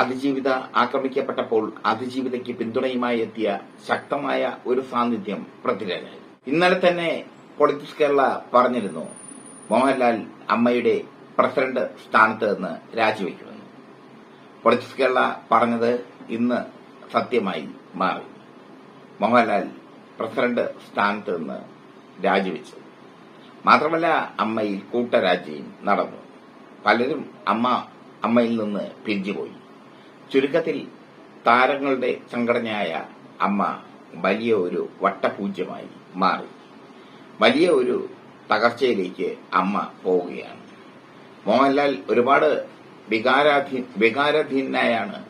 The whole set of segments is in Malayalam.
അതിജീവിത ആക്രമിക്കപ്പെട്ടപ്പോൾ അതിജീവിതയ്ക്ക് പിന്തുണയുമായി എത്തിയ ശക്തമായ ഒരു സാന്നിധ്യം പൃഥ്വിരാജായി ഇന്നലെ തന്നെ പൊളിറ്റിക്സ് കേരള പറഞ്ഞിരുന്നു മോഹൻലാൽ അമ്മയുടെ പ്രസിഡന്റ് സ്ഥാനത്ത് നിന്ന് രാജിവെക്കുമെന്ന് പൊളിറ്റിക്സ് കേരള പറഞ്ഞത് ഇന്ന് സത്യമായി മാറി. മോഹൻലാൽ പ്രസിഡന്റ് സ്ഥാനത്ത് നിന്ന് രാജിവെച്ചു. മാത്രമല്ല അമ്മയിൽ കൂട്ടരാജ്യം നടന്നു. പലരും അമ്മ അമ്മയിൽ നിന്ന് പിരിഞ്ഞുപോയി. ചുരുക്കത്തിൽ താരങ്ങളുടെ സംഘടനയായ അമ്മ വലിയ ഒരു വട്ടപൂജ്യമായി മാറി. വലിയ ഒരു തകർച്ചയിലേക്ക് അമ്മ പോവുകയാണ്. മോഹൻലാൽ ഒരുപാട് വികാരാധീ വികാരാധീനായാണ്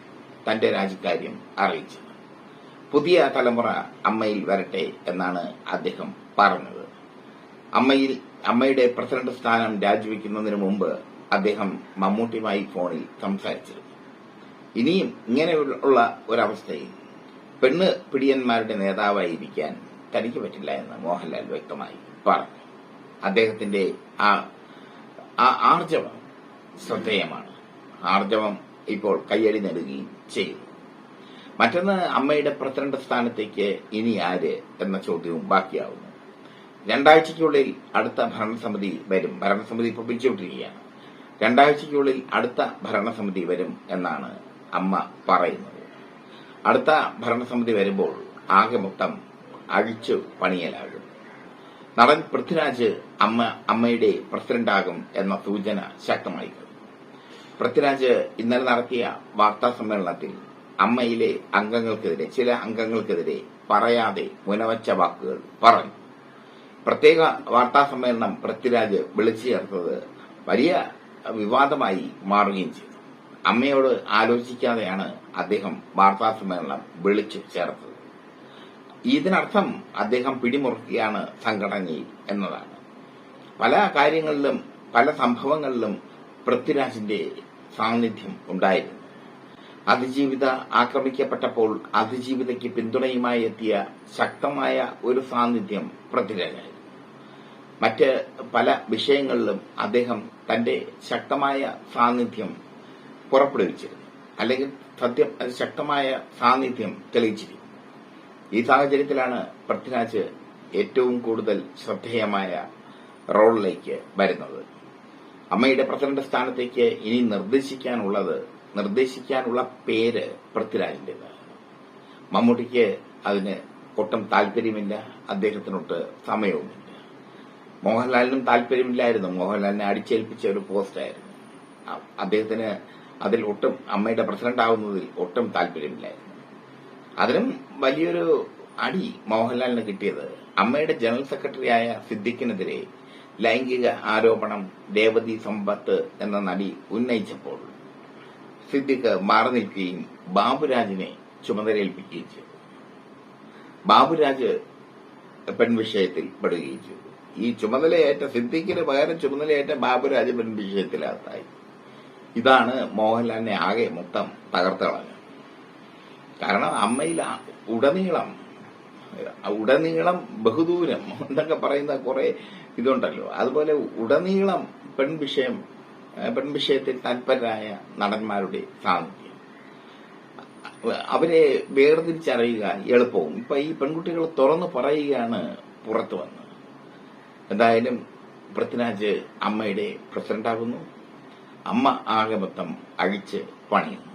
തന്റെ രാജിക്കാര്യം അറിയിച്ചത്. പുതിയ തലമുറ അമ്മയിൽ വരട്ടെ എന്നാണ് അദ്ദേഹം പറഞ്ഞത്. അമ്മയിൽ അമ്മയുടെ പ്രസിഡന്റ് സ്ഥാനം രാജിവെക്കുന്നതിന് മുമ്പ് അദ്ദേഹം മമ്മൂട്ടിയുമായി ഫോണിൽ സംസാരിച്ചിരുന്നു. ഇനിയും ഇങ്ങനെയുള്ള ഒരവസ്ഥയിൽ പെണ്ണ് പിടിയന്മാരുടെ നേതാവായിരിക്കാൻ തനിക്ക് പറ്റില്ല എന്ന് മോഹൻലാൽ വ്യക്തമായി പറഞ്ഞു. അദ്ദേഹത്തിന്റെ ആ ആർജവം ശ്രദ്ധേയമാണ്. ആർജവം ഇപ്പോൾ കയ്യടി നേടുകയും ചെയ്തു. മറ്റൊന്ന് അമ്മയുടെ പ്രസിഡന്റ് സ്ഥാനത്തേക്ക് ഇനി ആര് എന്ന ചോദ്യവും ബാക്കിയാവുന്നു. രണ്ടാഴ്ചയ്ക്കുള്ളിൽ അടുത്ത ഭരണസമിതി വരും. ഭരണസമിതി ഇപ്പോൾ പിരിച്ചുവിട്ടിരിക്കുകയാണ് രണ്ടാഴ്ചയ്ക്കുള്ളിൽ അടുത്ത ഭരണസമിതി വരും എന്നാണ് അമ്മ പറയുന്നത് അടുത്ത ഭരണസമിതി വരുമ്പോൾ ആകെ മൊത്തം അഴിച്ചു പണിയലാകും. നടൻ പൃഥ്വിരാജ് അമ്മ അമ്മയുടെ പ്രസിഡന്റാകും എന്ന സൂചന ശക്തമായി പൃഥ്വിരാജ് ഇന്നലെ നടത്തിയ വാർത്താ സമ്മേളനത്തിൽ അമ്മയിലെ അംഗങ്ങൾക്കെതിരെ ചില അംഗങ്ങൾക്കെതിരെ പറയാതെ മുനവച്ച വാക്കുകൾ പറഞ്ഞു. പ്രത്യേക വാർത്താ സമ്മേളനം പൃഥ്വിരാജ് വിളിച്ചു ചേർത്തത് വലിയ വിവാദമായി മാറുകയും ചെയ്തു. അമ്മയോട് ആലോചിക്കാതെയാണ് അദ്ദേഹം വാർത്താ സമ്മേളനം വിളിച്ചു ചേർത്തത്. ഇതിനർത്ഥം അദ്ദേഹം പിടിമുറുക്കുകയാണ് സംഘടനയിൽ എന്നതാണ്. പല കാര്യങ്ങളിലും പല സംഭവങ്ങളിലും പൃഥ്വിരാജിന്റെ സാന്നിധ്യം ഉണ്ടായിരുന്നു. അതിജീവിത ആക്രമിക്കപ്പെട്ടപ്പോൾ അതിജീവിതയ്ക്ക് പിന്തുണയുമായി എത്തിയ ശക്തമായ ഒരു സാന്നിധ്യം പൃഥ്വിരാജായിരുന്നു. മറ്റ് പല വിഷയങ്ങളിലും അദ്ദേഹം തന്റെ ശക്തമായ സാന്നിധ്യം പുറപ്പെടുവിച്ചിരുന്നു. അല്ലെങ്കിൽ സത്യം ശക്തമായ സാന്നിധ്യം തെളിയിച്ചിരുന്നു ഈ സാഹചര്യത്തിലാണ് പൃഥ്വിരാജ് ഏറ്റവും കൂടുതൽ ശ്രദ്ധേയമായ റോളിലേക്ക് വരുന്നത്. അമ്മയുടെ പ്രസിഡന്റ് സ്ഥാനത്തേക്ക് ഇനി നിർദ്ദേശിക്കാനുള്ളത് നിർദ്ദേശിക്കാനുള്ള പേര് പൃഥ്വിരാജിന്റെ മമ്മൂട്ടിക്ക് അതിന് ഒട്ടും താല്പര്യമില്ല അദ്ദേഹത്തിനൊട്ട് സമയവുമില്ല. മോഹൻലാലിനും താല്പര്യമില്ലായിരുന്നു. മോഹൻലാലിനെ അടിച്ചേൽപ്പിച്ച ഒരു പോസ്റ്റായിരുന്നു. അദ്ദേഹത്തിന് അതിൽ ഒട്ടും അമ്മയുടെ പ്രസിഡന്റ് ആവുന്നതിൽ ഒട്ടും താല്പര്യമില്ലായിരുന്നു. അതിനും വലിയൊരു അടി മോഹൻലാലിന് കിട്ടിയത് അമ്മയുടെ ജനറൽ സെക്രട്ടറിയായ സിദ്ദിഖിനെതിരെ ലൈംഗിക ആരോപണം രേവതി സമ്പത്ത് എന്ന നടി ഉന്നയിച്ചപ്പോൾ സിദ്ദിഖ് മാറി നിൽക്കുകയും ബാബുരാജിനെ ചുമതലയേൽപ്പിക്കുകയും ചെയ്തു. ബാബുരാജ് പെൺവിഷയത്തിൽ പെടുകയും ചെയ്തു. ഈ ചുമതലയേറ്റ സിദ്ദിഖിന് പകരം ചുമതലയേറ്റ ബാബുരാജ് പെൺവിഷയത്തിലകത്തായി. ഇതാണ് മോഹൻലാലിനെ ആകെ മൊത്തം തകർത്ത് കാരണം അമ്മയിൽ ഉടനീളം ഉടനീളം ബഹുദൂരം എന്നൊക്കെ പറയുന്ന കുറെ ഇതുണ്ടല്ലോ. അതുപോലെ ഉടനീളം പെൺവിഷയം പെൺവിഷയത്തിൽ തൽപരരായ നടന്മാരുടെ സാന്നിധ്യം. അവരെ വേർതിരിച്ചറിയുക എളുപ്പവും. ഇപ്പൊ ഈ പെൺകുട്ടികൾ തുറന്നു പറയുകയാണ് പുറത്തു വന്നത്. എന്തായാലും പൃഥ്വിരാജ് അമ്മയുടെ പ്രസിഡന്റാകുന്നു. അമ്മ ആകെ മൊത്തം അഴിച്ച് പണിയുന്നു